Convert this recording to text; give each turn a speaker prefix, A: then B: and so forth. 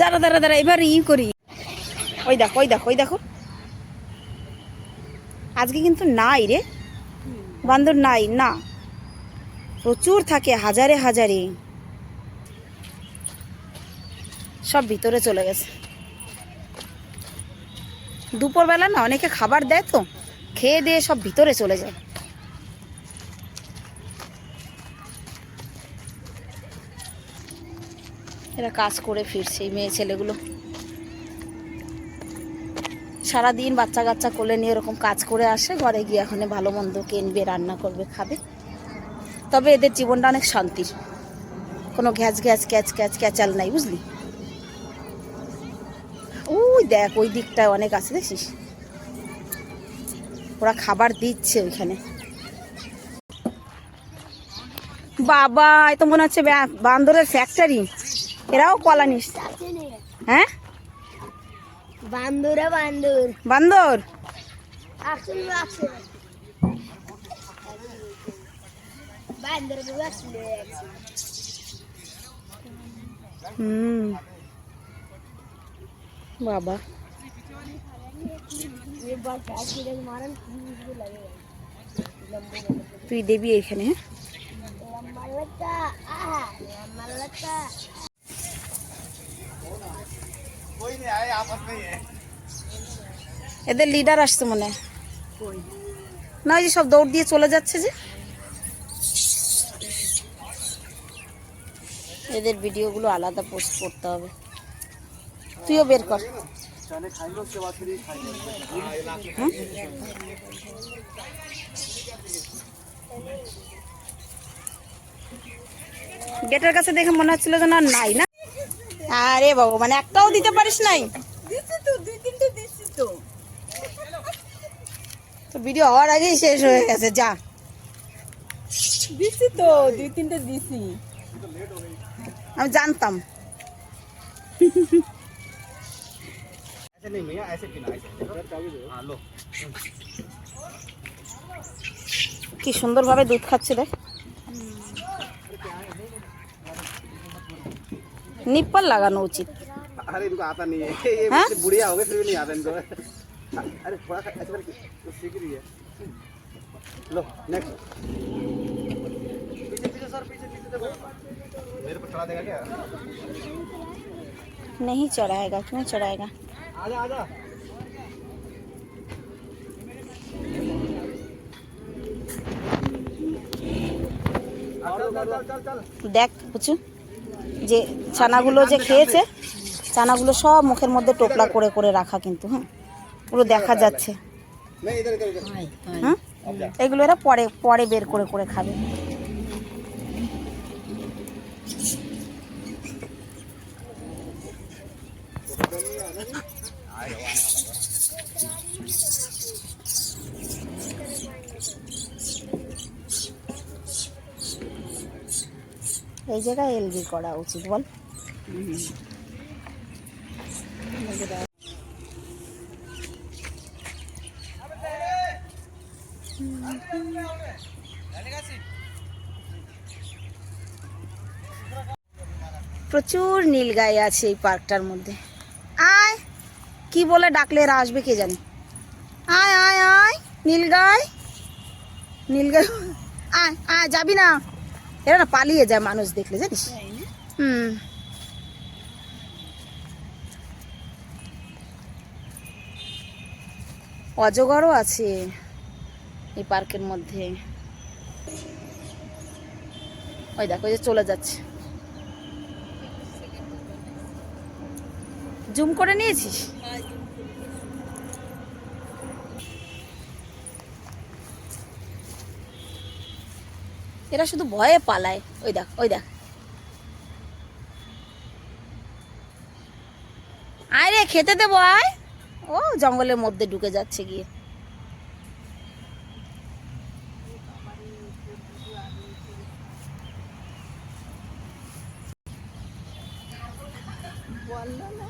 A: দাঁড়া দাঁড়া দাঁড়া, এবার ই করি। ওই দেখো ওই দেখো ওই দেখো। আজকে কিন্তু নাই রে। বান্দর নাই, না। প্রচুর থাকে, হাজারে হাজারে। সব ভিতরে চলে গেছে। দুপুরবেলা না অনেকে খাবার দেয় তো, খেয়ে দিয়ে সব ভিতরে চলে যায়। এরা কাজ করে ফিরছে, এই মেয়ে ছেলেগুলো। সারাদিন বাচ্চা কাচ্চা কোলে নিয়ে এরকম কাজ করে আসে, ঘরে গিয়ে এখন ভালো মন্দ কিনবে, রান্না করবে, খাবে। তবে এদের জীবনটা অনেক শান্তির। কোনো ঘ্যাচ ঘ্যাচ, ক্যাচ ক্যাচ, ক্যাচাল নাই, বুঝলি? ওই দেখ, ওই দিকটায় অনেক আছে, দেখছিস? ওরা খাবার দিচ্ছে ওইখানে। বাবা, এ তো মনে হচ্ছে বান্দরের ফ্যাক্টরি এরাও কলা নিস। হ্যাঁ?
B: বান্দর বান্দর।
A: বান্দর?
B: বাবা।
A: তুই দেবি এখানে হ্যাঁ? এদের লিডার আসছে মনে না, ওই যে সব দৌড় দিয়ে চলে যাচ্ছে যে। এদের ভিডিওগুলো আলাদা পোস্ট করতে হবে। তুইও বের কর? গেটের কাছে দেখে মনে হচ্ছিল যেন নাই না। আরে বাবু মানে একটাও দিতে পারিস নাই? তো ভিডিও হওয়ার আগেই শেষ হয়ে গেছে যা।
C: দিছি তো দুই তিনটে দিছি।
A: আমি জানতাম। কি সুন্দরভাবে দুধ খাচ্ছে দেখ। নিপ্পল লাগানো উচিত।
D: अरे इनको आता नहीं है ये
A: हाँ?
D: मुझसे बुढ़िया हो गए फिर भी नहीं आता इनको अरे थोड़ा सा ऐसे करके तो सीख रही है लो नेक्स्ट पीछे पीछे सर पीछे पीछे देखो मेरे पर चढ़ा देगा क्या
A: नहीं चढ़ाएगा क्यों चढ़ाएगा
D: आजा आजा चल चल चल चल
A: দেখ বুঝু যে ছানাগুলো যে খেয়েছে চানাগুলো সব মুখের মধ্যে টোকলা করে করে রাখা কিন্তু হ্যাঁ পুরো দেখা যাচ্ছে। হ্যাঁ এগুলো এরা পরে পরে বের করে করে খাবে। এই জায়গায় এলবি করা উচিত, বল। প্রচুর নীল নীলগাই আছে এই পার্কটার মধ্যে। আয় কি বলে ডাকলে এরা আসবে কে জানে? আয় আয় আয় নীল নীলগাই নীলগাই আয় আয় যাবি না। এরা না পালিয়ে যায় মানুষ দেখলে জানিস? হুম। অজগরও আছে এই পার্কের মধ্যে। ওই দেখো ওই যে চলে যাচ্ছে। জুম করে নিয়েছিস? এরা শুধু ভয়ে পালায়। ওই দেখ ওই দেখ। আয় রে, খেতে দেবো, আয়। ও, জঙ্গলের মধ্যে ঢুকে যাচ্ছে গিয়ে। বলল না